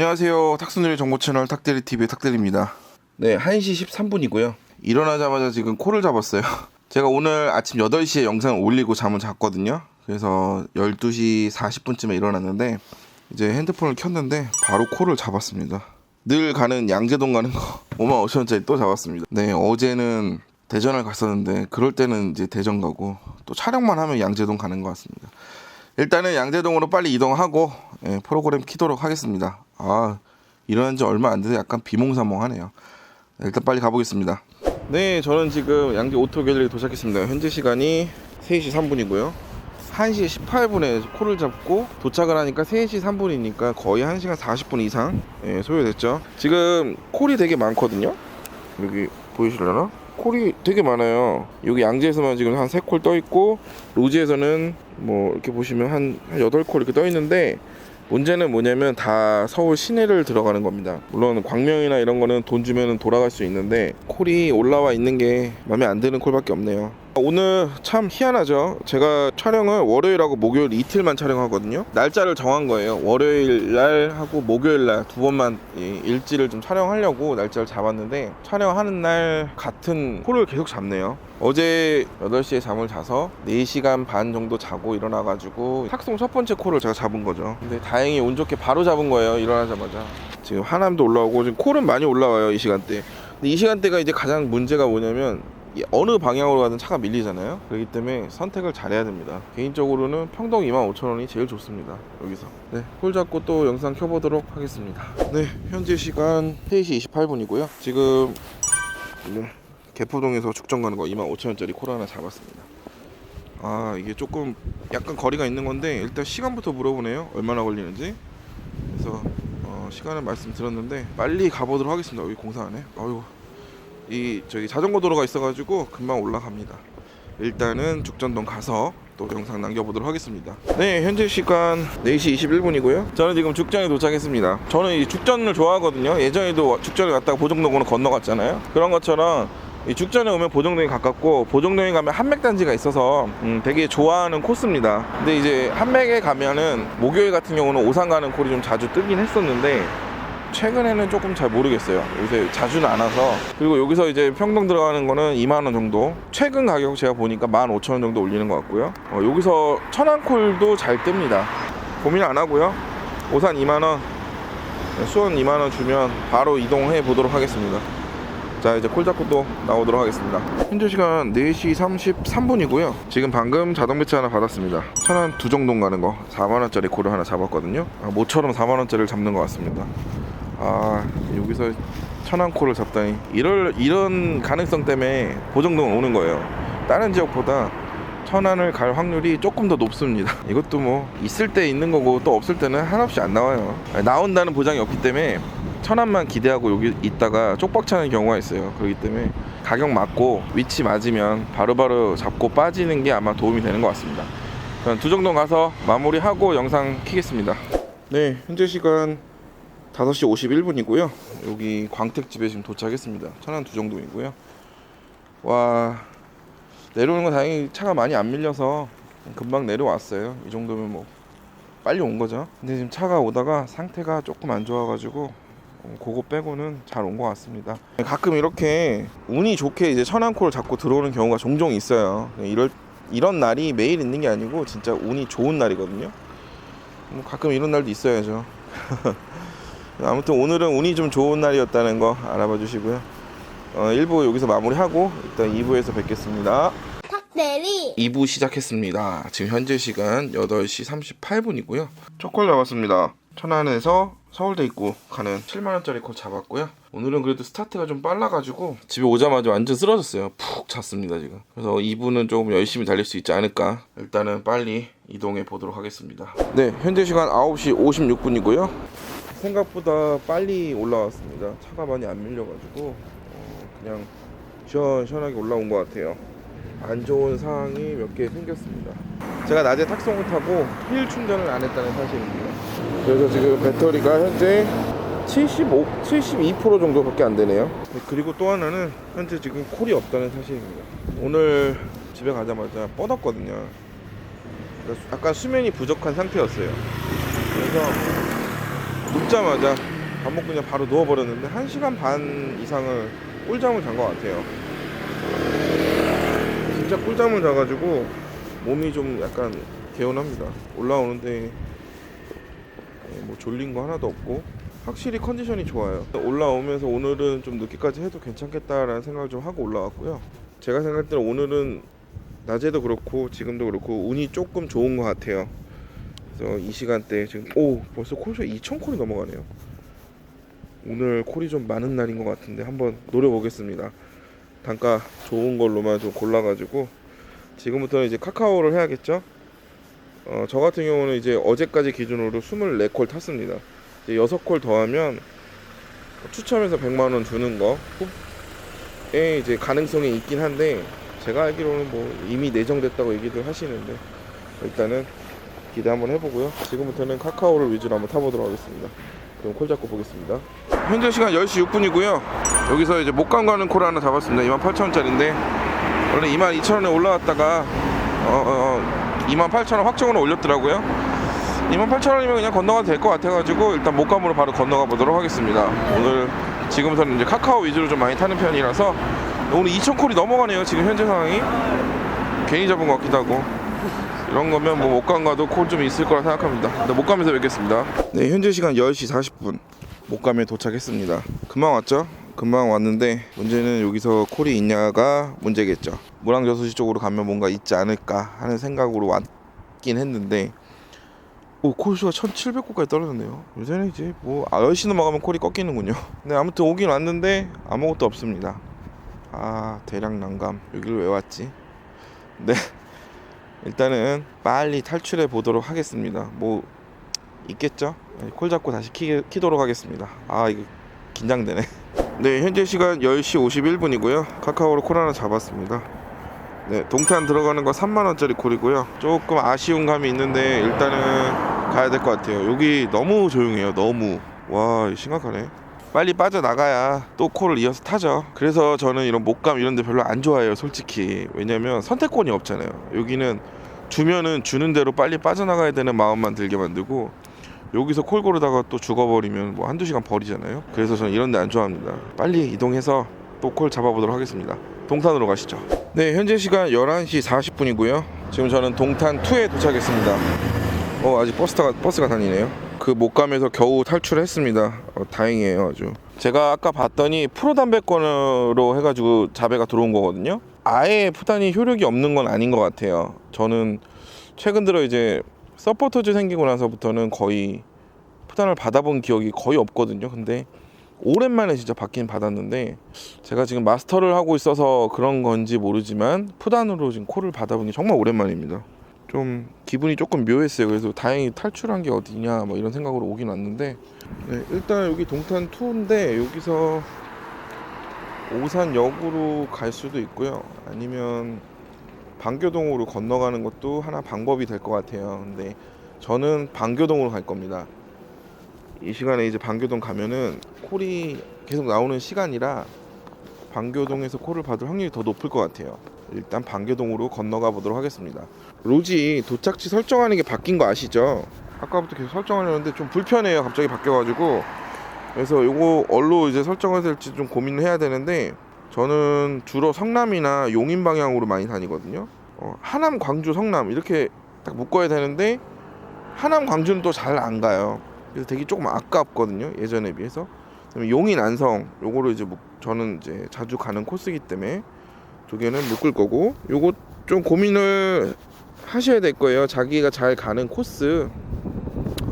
안녕하세요. 탁순의 정보 채널 탁대리 TV의 탁대리입니다. 네, 1시 13분이고요. 일어나자마자 지금 코를 잡았어요. 제가 오늘 아침 8시에 영상을 올리고 잠을 잤거든요. 그래서 12시 40분쯤에 일어났는데 이제 핸드폰을 켰는데 바로 코를 잡았습니다. 늘 가는 양재동 가는 거 5만 5천 원짜리 또 잡았습니다. 네, 어제는 대전을 갔었는데 그럴 때는 이제 대전 가고 또 촬영만 하면 양재동 가는 것 같습니다. 일단은 양재동으로 빨리 이동하고 예, 프로그램 키도록 하겠습니다. 아 일어난 지 얼마 안 돼서 약간 비몽사몽하네요. 네, 일단 빨리 가보겠습니다. 네, 저는 지금 양재 오토 갤러리 도착했습니다. 현재 시간이 3시 3분이고요. 1시 18분에 콜을 잡고 도착을 하니까 3시 3분이니까 거의 1시간 40분 이상 예, 소요됐죠. 지금 콜이 되게 많거든요. 여기 보이시려나? 콜이 되게 많아요. 여기 양재에서만 지금 한 3콜 떠 있고 로지에서는 뭐 이렇게 보시면 한, 한 8콜 이렇게 떠 있는데 문제는 뭐냐면 다 서울 시내를 들어가는 겁니다. 물론 광명이나 이런 거는 돈 주면 돌아갈 수 있는데 콜이 올라와 있는 게 마음에 안 드는 콜밖에 없네요. 오늘 참 희한하죠. 제가 촬영을 월요일하고 목요일 이틀만 촬영하거든요. 날짜를 정한 거예요. 월요일 날 하고 목요일 날 두 번만 이 일지를 좀 촬영하려고 날짜를 잡았는데 촬영하는 날 같은 콜을 계속 잡네요. 어제 8시에 잠을 자서 4시간 반 정도 자고 일어나가지고 탁송 첫 번째 콜을 제가 잡은 거죠. 근데 다행히 운 좋게 바로 잡은 거예요. 일어나자마자. 지금 하남도 올라오고 지금 콜은 많이 올라와요. 이 시간대. 근데 이 시간대가 이제 가장 문제가 뭐냐면 이 어느 방향으로 가든 차가 밀리잖아요. 그렇기 때문에 선택을 잘해야 됩니다. 개인적으로는 평동 25,000원이 제일 좋습니다. 여기서. 네, 콜 잡고 또 영상 켜보도록 하겠습니다. 네, 현재 시간 3시 28분이고요. 지금 네, 개포동에서 죽전 가는 거 25,000원짜리 콜 하나 잡았습니다. 아, 이게 조금 약간 거리가 있는 건데 일단 시간부터 물어보네요. 얼마나 걸리는지. 그래서 어, 시간을 말씀드렸는데 빨리 가보도록 하겠습니다. 여기 공사하네. 아이고. 이 저기 자전거 도로가 있어가지고 금방 올라갑니다. 일단은 죽전동 가서 또 영상 남겨보도록 하겠습니다. 네, 현재 시간 4시 21분이고요. 저는 지금 죽전에 도착했습니다. 저는 이 죽전을 좋아하거든요. 예전에도 죽전에 갔다가 보정동으로 건너갔잖아요. 그런 것처럼 이 죽전에 오면 보정동이 가깝고 보정동에 가면 한맥단지가 있어서 음, 되게 좋아하는 코스입니다. 근데 이제 한맥에 가면은 목요일 같은 경우는 오산 가는 콜이 좀 자주 뜨긴 했었는데 최근에는 조금 잘 모르겠어요. 요새 자주는 안 와서. 그리고 여기서 이제 평동 들어가는 거는 2만원 정도. 최근 가격 제가 보니까 15,000원 정도 올리는 것 같고요. 어, 여기서 천안콜도 잘 뜹니다. 고민 안 하고요. 오산 2만원, 수원 2만원 주면 바로 이동해 보도록 하겠습니다. 자 이제 콜 잡고 또 나오도록 하겠습니다 현재 시간 4시 33분이고요 지금 방금 자동 배치 하나 받았습니다 천안 두정동 가는 거 4만원짜리 콜을 하나 잡았거든요 아, 모처럼 4만원짜리를 잡는 것 같습니다 아 여기서 천안 콜을 잡다니 이럴, 이런 가능성 때문에 보정동 오는 거예요 다른 지역보다 천안을 갈 확률이 조금 더 높습니다 이것도 뭐 있을 때 있는 거고 또 없을 때는 한없이 안 나와요 나온다는 보장이 없기 때문에 천안만 기대하고 여기 있다가 쪽박차는 경우가 있어요. 그렇기 때문에 가격 맞고 위치 맞으면 바로바로 잡고 빠지는 게 아마 도움이 되는 것 같습니다. 그럼 두정동 가서 마무리하고 영상 키겠습니다. 네, 현재 시간 5시 51분이고요. 여기 광택집에 지금 도착했습니다. 천안 두정동이고요. 와 내려오는 건 다행히 차가 많이 안 밀려서 금방 내려왔어요. 이 정도면 뭐 빨리 온 거죠. 근데 지금 차가 오다가 상태가 조금 안 좋아가지고 어, 그거 빼고는 잘 온 것 같습니다. 가끔 이렇게 운이 좋게 이제 천안콜을 잡고 들어오는 경우가 종종 있어요. 이럴 이런 날이 매일 있는 게 아니고 진짜 운이 좋은 날이거든요. 뭐 가끔 이런 날도 있어야죠. 아무튼 오늘은 운이 좀 좋은 날이었다는 거 알아봐 주시고요. 어, 1부 여기서 마무리하고 일단 2부에서 뵙겠습니다. 탁대리 2부 시작했습니다. 지금 현재 시간 8시 38분이고요. 첫콜 잡았습니다. 천안에서 서울대 입구 가는 7만원짜리 콜 잡았고요. 오늘은 그래도 스타트가 좀 빨라가지고 집에 오자마자 완전 쓰러졌어요. 푹 잤습니다, 지금. 그래서 2부는 조금 열심히 달릴 수 있지 않을까. 일단은 빨리 이동해 보도록 하겠습니다. 네, 현재 시간 9시 56분이고요. 생각보다 빨리 올라왔습니다. 차가 많이 안 밀려가지고 어, 그냥 시원시원하게 올라온 것 같아요. 안 좋은 상황이 몇 개 생겼습니다. 제가 낮에 탁송을 타고 휠 충전을 안 했다는 사실입니다. 그래서 지금 배터리가 현재 75, 72% 정도밖에 안 되네요. 네, 그리고 또 하나는 현재 지금 콜이 없다는 사실입니다. 오늘 집에 가자마자 뻗었거든요. 약간 수면이 부족한 상태였어요. 그래서 눕자마자 밥 먹고 그냥 바로 누워버렸는데 1시간 반 이상을 꿀잠을 잔 것 같아요. 진짜 꿀잠을 자가지고 몸이 좀 약간 개운합니다. 올라오는데 예, 뭐 졸린 거 하나도 없고 확실히 컨디션이 좋아요. 올라오면서 오늘은 좀 늦게까지 해도 괜찮겠다라는 생각을 좀 하고 올라왔고요. 제가 생각할 때는 오늘은 낮에도 그렇고 지금도 그렇고 운이 조금 좋은 것 같아요 그래서 이 시간대 지금 오 벌써 콜쇼 2,000콜이 넘어가네요. 오늘 콜이 좀 많은 날인 것 같은데 한번 노려보겠습니다. 단가 좋은 걸로만 좀 골라가지고 지금부터는 이제 카카오를 해야겠죠? 어, 저 같은 경우는 이제 어제까지 기준으로 24콜 탔습니다. 이제 6콜 더하면 추첨해서 100만 원 주는 거에 이제 가능성이 있긴 한데 제가 알기로는 뭐 이미 내정됐다고 얘기들 하시는데 일단은 기대 한번 해보고요. 지금부터는 카카오를 위주로 한번 타보도록 하겠습니다. 그럼 콜 잡고 보겠습니다. 현재 시간 10시 6분이고요. 여기서 이제 목감 가는 콜 하나 잡았습니다. 28,000원짜리인데 원래 22,000원에 올라왔다가 어, 어, 28,000원 확정으로 올렸더라고요. 28,000원이면 그냥 건너가도 될 것 같아가지고 일단 목감으로 바로 건너가 보도록 하겠습니다. 오늘 지금부터는 이제 카카오 위주로 좀 많이 타는 편이라서 오늘 2,000콜이 넘어가네요. 지금 현재 상황이 괜히 잡은 것 같기도 하고 이런 거면 뭐 목감 가도 콜 좀 있을 거라 생각합니다. 네, 목감에서 뵙겠습니다. 네, 현재 시간 10시 40분. 목감에 도착했습니다. 금방 왔죠? 금방 왔는데 문제는 여기서 콜이 있냐가 문제겠죠. 물항저수지 쪽으로 가면 뭔가 있지 않을까 하는 생각으로 왔긴 했는데 오 콜수가 1700골까지 떨어졌네요. 요새는 이제 뭐 10시 넘어가면 콜이 꺾이는군요. 네 아무튼 오긴 왔는데 아무것도 없습니다. 아 대략 난감. 여기를 왜 왔지? 네 일단은 빨리 탈출해 보도록 하겠습니다. 뭐 있겠죠? 네, 콜 잡고 다시 키, 키도록 하겠습니다. 아 이거 긴장되네. 네 현재 시간 10시 51분이고요. 카카오로 콜 하나 잡았습니다. 네 동탄 들어가는 거 3만 원짜리 콜이고요. 조금 아쉬운 감이 있는데 일단은 가야 될 것 같아요. 여기 너무 조용해요. 너무 와 심각하네. 빨리 빠져나가야 또 콜을 이어서 타죠. 그래서 저는 이런 목감 이런 데 별로 안 좋아해요, 솔직히. 왜냐면 선택권이 없잖아요. 여기는 주면은 주는 대로 빨리 빠져나가야 되는 마음만 들게 만들고 여기서 콜 고르다가 또 죽어버리면 뭐 한두 시간 버리잖아요. 그래서 저는 이런 데 안 좋아합니다. 빨리 이동해서 또 콜 잡아보도록 하겠습니다. 동탄으로 가시죠. 네, 현재 시간 11시 40분이고요. 지금 저는 동탄 2에 도착했습니다. 어, 아직 버스가 버스가 다니네요. 그 목감에서 겨우 탈출했습니다. 어, 다행이에요, 아주. 제가 아까 봤더니 프로 담배권으로 해가지고 자배가 들어온 거거든요. 아예 푸단이 효력이 없는 건 아닌 것 같아요. 저는 최근 들어 이제 서포터즈 생기고 나서부터는 거의 푸단을 받아본 기억이 거의 없거든요. 근데 오랜만에 진짜 받긴 받았는데 제가 지금 마스터를 하고 있어서 그런 건지 모르지만 푸단으로 지금 콜을 받아본 게 정말 오랜만입니다. 좀 기분이 조금 묘했어요. 그래서 다행히 탈출한 게 어디냐 뭐 이런 생각으로 오긴 왔는데 네, 일단 여기 동탄 2인데 여기서 오산역으로 갈 수도 있고요. 아니면 방교동으로 건너가는 것도 하나 방법이 될 것 같아요. 근데 저는 방교동으로 갈 겁니다. 이 시간에 이제 방교동 가면은 콜이 계속 나오는 시간이라 방교동에서 콜을 받을 확률이 더 높을 것 같아요. 일단 방교동으로 건너가 보도록 하겠습니다. 로지 도착지 설정하는 게 바뀐 거 아시죠? 아까부터 계속 설정하려는데 좀 불편해요. 갑자기 바뀌어가지고 그래서 요거 얼로 이제 설정해야 될지 좀 고민을 해야 되는데 저는 주로 성남이나 용인 방향으로 많이 다니거든요. 어, 하남, 광주, 성남 이렇게 딱 묶어야 되는데 하남, 광주는 또 잘 안 가요. 그래서 되게 조금 아깝거든요. 예전에 비해서. 용인, 안성 요거를 이제 묶- 저는 이제 자주 가는 코스이기 때문에 두 개는 묶을 거고 요거 좀 고민을 하셔야 될 거예요. 자기가 잘 가는 코스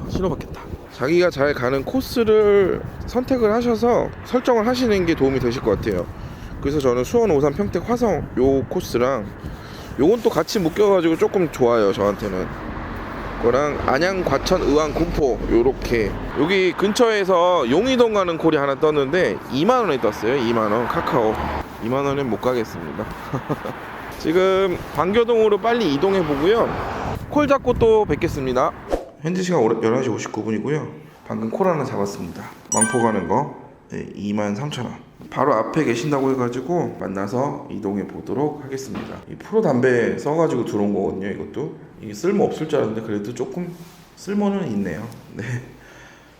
신호 받겠다. 자기가 잘 가는 코스를 선택을 하셔서 설정을 하시는 게 도움이 되실 것 같아요. 그래서 저는 수원, 오산, 평택, 화성 요 코스랑 요건 또 같이 묶여가지고 조금 좋아요 저한테는. 그거랑 안양, 과천, 의왕, 군포 요렇게 여기 근처에서 용이동 가는 콜이 하나 떴는데 2만 원에 떴어요. 2만 원 카카오. 2만 원엔 못 가겠습니다. 지금 방교동으로 빨리 이동해 보고요. 콜 잡고 또 뵙겠습니다. 현재 시간 11시 59분이고요. 방금 콜 하나 잡았습니다. 왕포 가는 거 네, 2만 3천 원. 바로 앞에 계신다고 해가지고 만나서 이동해 보도록 하겠습니다. 이 프로 담배 써가지고 들어온 거거든요. 이것도 이게 쓸모 없을 줄 알았는데 그래도 조금 쓸모는 있네요. 네.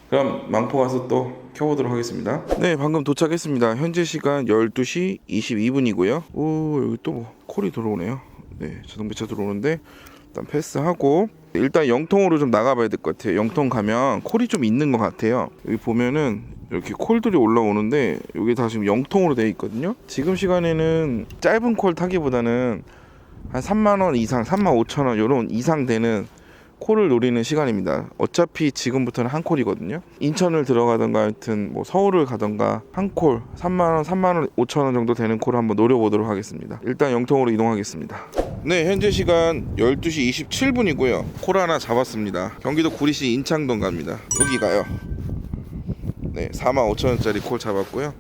그럼 망포 가서 또 켜보도록 하겠습니다. 네, 방금 도착했습니다. 현재 시간 12시 22분이고요. 오, 여기 또 뭐 콜이 들어오네요. 네, 자동 배차 들어오는데 일단 패스하고 일단 영통으로 좀 나가봐야 될 것 같아요. 영통 가면 콜이 좀 있는 것 같아요. 여기 보면은 이렇게 콜들이 올라오는데 여기 다 지금 영통으로 되어 있거든요. 지금 시간에는 짧은 콜 타기보다는 한 3만 원 이상, 3만 5천 원 이런 이상 되는 콜을 노리는 시간입니다. 어차피 지금부터는 한 콜이거든요. 인천을 들어가던가 하여튼 뭐 서울을 가던가 한 콜 3만 원, 3만 원, 5천 원 정도 되는 콜을 한번 노려보도록 하겠습니다. 일단 영통으로 이동하겠습니다. 네, 현재 시간 12시 27분이고요. 콜 하나 잡았습니다. 경기도 구리시 인창동 갑니다. 여기 가요. 네, 4만 5천 원짜리 콜 잡았고요.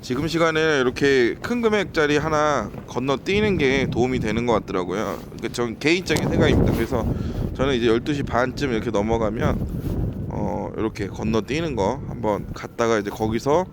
지금 시간에 이렇게 큰 금액짜리 하나 건너뛰는 게 도움이 되는 것 같더라고요. 그 전 개인적인 생각입니다. 그래서 저는 이제 12시 반쯤 이렇게 넘어가면 어 이렇게 건너뛰는 거 한번 갔다가 이제 거기서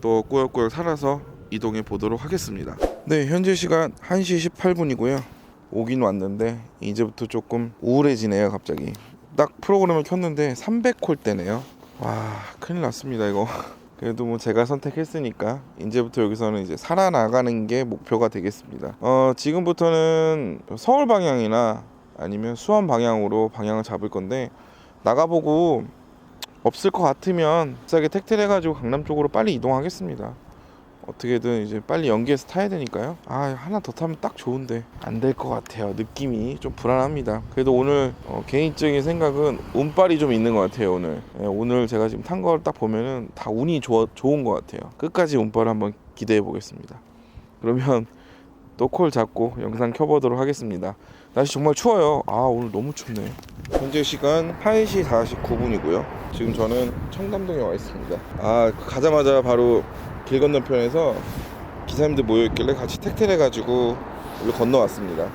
또 꾸역꾸역 살아서 이동해 보도록 하겠습니다. 네, 현재 시간 1시 18분이고요. 오긴 왔는데 이제부터 조금 우울해지네요, 갑자기. 딱 프로그램을 켰는데 300콜 때네요. 와, 큰일 났습니다, 이거. 그래도 뭐 제가 선택했으니까 이제부터 여기서는 이제 살아나가는 게 목표가 되겠습니다. 어, 지금부터는 서울 방향이나 아니면 수원 방향으로 방향을 잡을 건데 나가보고 없을 것 같으면 비싸게 택트를 해가지고 강남 쪽으로 빨리 이동하겠습니다. 어떻게든 이제 빨리 연기해서 타야 되니까요. 아 하나 더 타면 딱 좋은데 안 될 것 같아요. 느낌이 좀 불안합니다. 그래도 오늘 어, 개인적인 생각은 운빨이 좀 있는 것 같아요. 오늘 예, 오늘 제가 지금 탄 걸 딱 보면은 다 운이 좋아, 좋은 것 같아요. 끝까지 운빨을 한번 기대해 보겠습니다. 그러면 또콜 잡고 영상 켜보도록 하겠습니다. 날씨 정말 추워요. 아 오늘 너무 춥네. 현재 시간 1시 49분이고요. 지금 저는 청담동에 와 있습니다. 아 가자마자 바로 길 건너편에서 기사님들 모여 있길래 같이 택트를 해가지고 여기 건너왔습니다.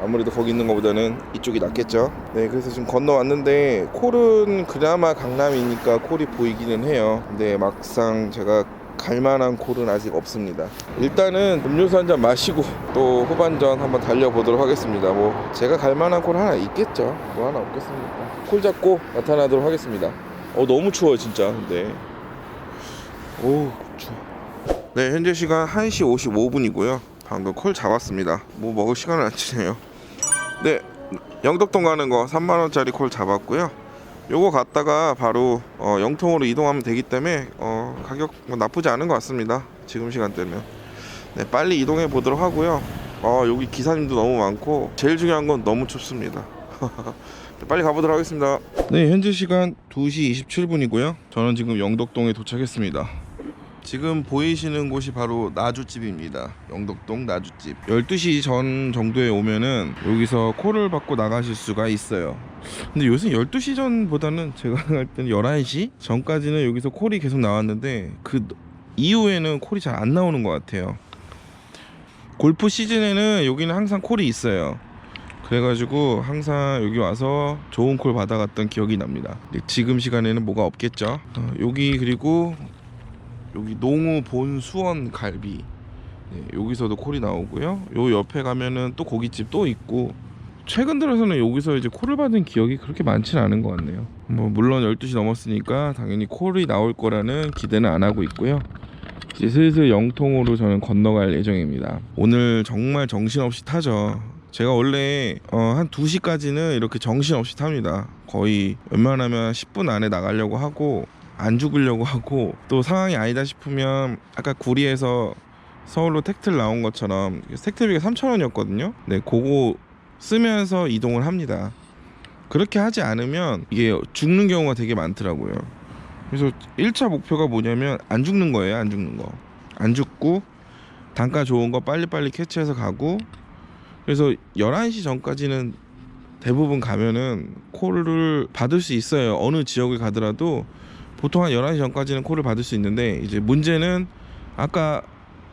아무래도 거기 있는 것보다는 이쪽이 낫겠죠. 네, 그래서 지금 건너왔는데 콜은 그나마 강남이니까 콜이 보이기는 해요. 근데 막상 제가 갈 만한 콜은 아직 없습니다. 일단은 음료수 한 잔 마시고 또 후반전 한번 달려보도록 하겠습니다. 뭐 제가 갈 만한 콜 하나 있겠죠. 뭐 하나 없겠습니까? 콜 잡고 나타나도록 하겠습니다. 어 너무 추워요 진짜. 근데 오 추워. 네 현재 시간 1시 55분이고요. 방금 콜 잡았습니다. 뭐 먹을 시간을 안 치네요. 네 영덕동 가는 거 3만 원짜리 콜 잡았고요. 요거 갔다가 바로 어, 영통으로 이동하면 되기 때문에 어, 가격 뭐 나쁘지 않은 것 같습니다. 지금 시간대면. 네, 빨리 이동해 보도록 하고요. 어, 여기 기사님도 너무 많고 제일 중요한 건 너무 춥습니다. 빨리 가보도록 하겠습니다. 네, 현재 시간 2시 27분이고요. 저는 지금 영덕동에 도착했습니다. 지금 보이시는 곳이 바로 나주집입니다. 영덕동 나주집. 12시 전 정도에 오면은 여기서 콜을 받고 나가실 수가 있어요. 근데 요새 12시 전보다는 제가 갈 때는 11시 전까지는 여기서 콜이 계속 나왔는데 그 이후에는 콜이 잘 안 나오는 것 같아요. 골프 시즌에는 여기는 항상 콜이 있어요. 그래가지고 항상 여기 와서 좋은 콜 받아갔던 기억이 납니다. 지금 시간에는 뭐가 없겠죠. 어, 여기 그리고 여기 농우 본 수원 갈비 네, 여기서도 콜이 나오고요. 요 옆에 가면은 또 고깃집 또 있고 최근 들어서는 여기서 이제 콜을 받은 기억이 그렇게 많지는 않은 것 같네요. 뭐 물론 12시 넘었으니까 당연히 콜이 나올 거라는 기대는 안 하고 있고요. 이제 슬슬 영통으로 저는 건너갈 예정입니다. 오늘 정말 정신없이 타죠. 제가 원래 어, 한 2시까지는 이렇게 정신없이 탑니다. 거의 웬만하면 10분 안에 나가려고 하고 안 죽으려고 하고 또 상황이 아니다 싶으면 아까 구리에서 서울로 택트를 나온 것처럼 택트비가 3,000원이었거든요. 네, 그거 쓰면서 이동을 합니다. 그렇게 하지 않으면 이게 죽는 경우가 되게 많더라고요. 그래서 1차 목표가 뭐냐면 안 죽는 거예요. 안 죽는 거. 안 죽고 단가 좋은 거 빨리빨리 캐치해서 가고 그래서 11시 전까지는 대부분 가면은 콜을 받을 수 있어요. 어느 지역을 가더라도 보통 한 11시 전까지는 콜을 받을 수 있는데 이제 문제는 아까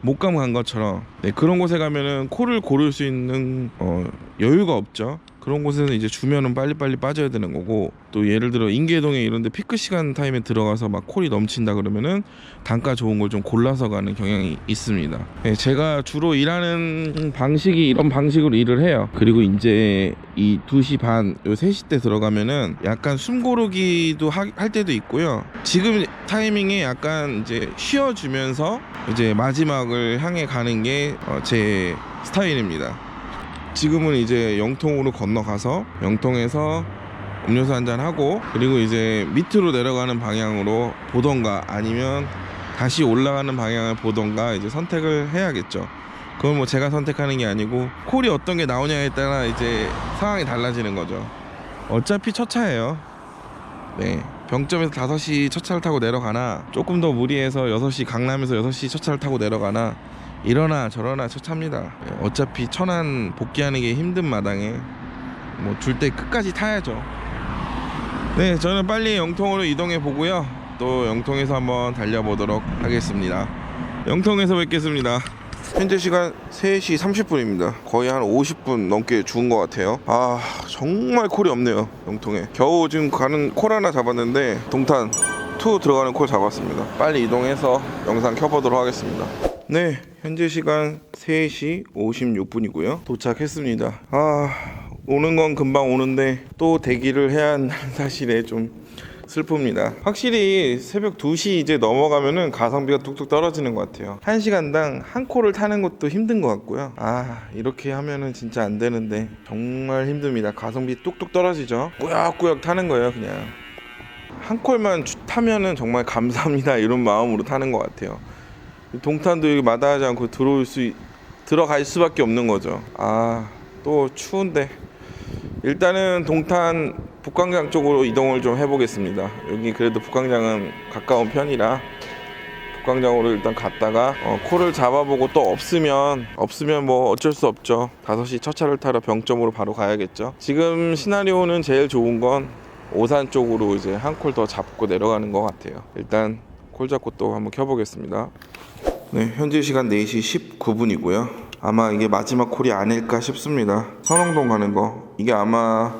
목감 간 것처럼 네, 그런 곳에 가면은 콜을 고를 수 있는 어, 여유가 없죠. 그런 곳에는 이제 주면은 빨리빨리 빠져야 되는 거고 또 예를 들어 인계동에 이런데 피크 시간 타임에 들어가서 막 콜이 넘친다 그러면은 단가 좋은 걸 좀 골라서 가는 경향이 있습니다. 예, 제가 주로 일하는 방식이 이런 방식으로 일을 해요. 그리고 이제 이 2시 반, 요 3시 때 들어가면은 약간 숨 고르기도 하- 할 때도 있고요. 지금 타이밍에 약간 이제 쉬어주면서 이제 마지막을 향해 가는 게 어, 제 스타일입니다. 지금은 이제 영통으로 건너가서 영통에서 음료수 한잔 하고 그리고 이제 밑으로 내려가는 방향으로 보던가 아니면 다시 올라가는 방향을 보던가 이제 선택을 해야겠죠. 그건 뭐 제가 선택하는 게 아니고 콜이 어떤 게 나오냐에 따라 이제 상황이 달라지는 거죠. 어차피 첫 차예요. 네. 병점에서 5시 첫 차를 타고 내려가나 조금 더 무리해서 6시 강남에서 6시 첫 차를 타고 내려가나 이러나 저러나 첫 차입니다. 네, 어차피 천안 복귀하는 게 힘든 마당에 뭐 줄 때 끝까지 타야죠. 네, 저는 빨리 영통으로 이동해 보고요. 또 영통에서 한번 달려보도록 하겠습니다. 영통에서 뵙겠습니다. 현재 시간 3시 30분입니다. 거의 한 50분 넘게 죽은 것 같아요. 아, 정말 콜이 없네요. 영통에. 겨우 지금 가는 콜 하나 잡았는데, 동탄 2 들어가는 콜 잡았습니다. 빨리 이동해서 영상 켜보도록 하겠습니다. 네, 현재 시간 3시 56분이고요. 도착했습니다. 아, 오는 건 금방 오는데 또 대기를 해야 한다는 사실에 좀 슬픕니다. 확실히 새벽 2시 이제 넘어가면은 가성비가 뚝뚝 떨어지는 것 같아요. 1시간당 한 콜을 타는 것도 힘든 것 같고요. 아, 이렇게 하면은 진짜 안 되는데 정말 힘듭니다. 가성비 뚝뚝 떨어지죠. 꾸역꾸역 타는 거예요, 그냥. 한 콜만 주- 타면은 정말 감사합니다 이런 마음으로 타는 것 같아요. 동탄도 여기 마다하지 않고 들어올 수 있- 들어갈 수밖에 없는 거죠. 아 또 추운데 일단은 동탄 북광장 쪽으로 이동을 좀 해보겠습니다. 여기 그래도 북광장은 가까운 편이라 북광장으로 일단 갔다가 어, 콜을 잡아보고 또 없으면 없으면 뭐 어쩔 수 없죠. 5시 첫 차를 타러 병점으로 바로 가야겠죠. 지금 시나리오는 제일 좋은 건 오산 쪽으로 이제 한 콜 더 잡고 내려가는 것 같아요. 일단 또 한번 켜보겠습니다. 네, 현재 시간 4시 19분이고요. 아마 이게 마지막 콜이 아닐까 싶습니다. 선홍동 가는 거. 이게 아마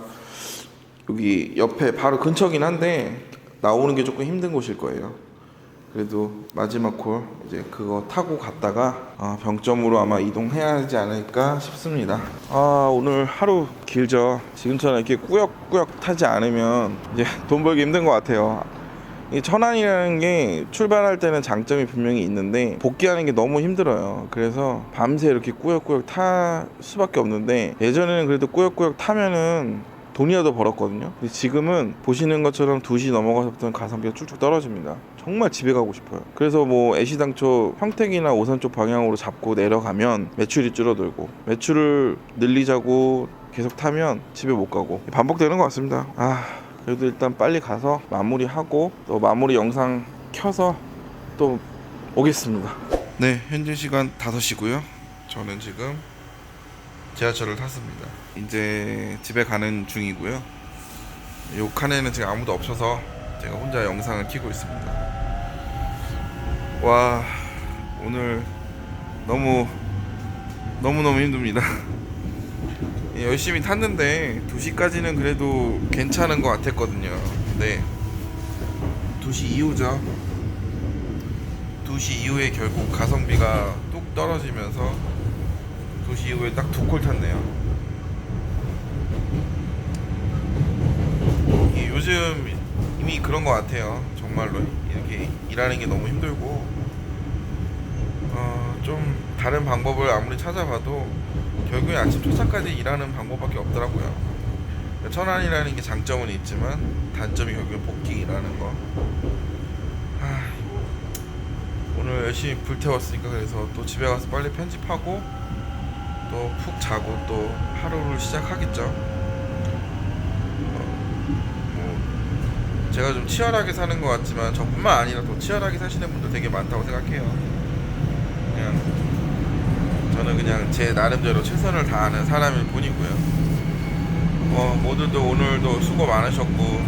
여기 옆에 바로 근처긴 한데 나오는 게 조금 힘든 곳일 거예요. 그래도 마지막 콜 이제 그거 타고 갔다가 아, 병점으로 아마 이동해야 하지 않을까 싶습니다. 아 오늘 하루 길죠. 지금처럼 이렇게 꾸역꾸역 타지 않으면 이제 돈 벌기 힘든 것 같아요. 이 천안이라는 게 출발할 때는 장점이 분명히 있는데 복귀하는 게 너무 힘들어요. 그래서 밤새 이렇게 꾸역꾸역 탈 수밖에 없는데 예전에는 그래도 꾸역꾸역 타면은 돈이라도 벌었거든요. 근데 지금은 보시는 것처럼 2시 넘어가서부터는 가성비가 쭉쭉 떨어집니다. 정말 집에 가고 싶어요. 그래서 뭐 애시당초 평택이나 오산 쪽 방향으로 잡고 내려가면 매출이 줄어들고 매출을 늘리자고 계속 타면 집에 못 가고 반복되는 것 같습니다. 아 그래도 일단 빨리 가서 마무리하고 또 마무리 영상 켜서 또 오겠습니다. 네, 현재 시간 5시고요. 저는 지금 지하철을 탔습니다. 이제 집에 가는 중이고요. 요 칸에는 지금 아무도 없어서 제가 혼자 영상을 켜고 있습니다. 와, 오늘 너무 너무 너무 힘듭니다. 예, 열심히 탔는데 2시까지는 그래도 괜찮은 것 같았거든요. 근데 2시 이후죠. 2시 이후에 결국 가성비가 뚝 떨어지면서 2시 이후에 딱 두 콜 탔네요. 이 요즘 이미 그런 것 같아요. 정말로 이렇게 일하는 게 너무 힘들고 어, 좀 다른 방법을 아무리 찾아봐도 결국에 아침 초차까지 일하는 방법밖에 없더라고요. 천안이라는 게 장점은 있지만 단점이 결국에 복귀라는 거. 아, 오늘 열심히 불태웠으니까 그래서 또 집에 가서 빨리 편집하고 또 푹 자고 또 하루를 시작하겠죠. 어, 뭐 제가 좀 치열하게 사는 것 같지만 저뿐만 아니라 더 치열하게 사시는 분들 되게 많다고 생각해요. 그냥 저는 그냥 제 나름대로 최선을 다하는 사람일 뿐이고요. 어, 모두도 오늘도 수고 많으셨고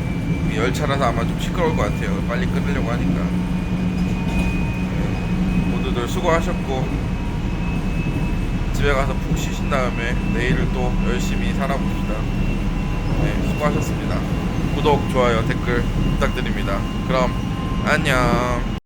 열차라서 아마 좀 시끄러울 것 같아요. 빨리 끊으려고 하니까 모두들 수고하셨고 집에 가서 푹 쉬신 다음에 내일을 또 열심히 살아봅시다. 네, 수고하셨습니다. 구독, 좋아요, 댓글 부탁드립니다. 그럼 안녕.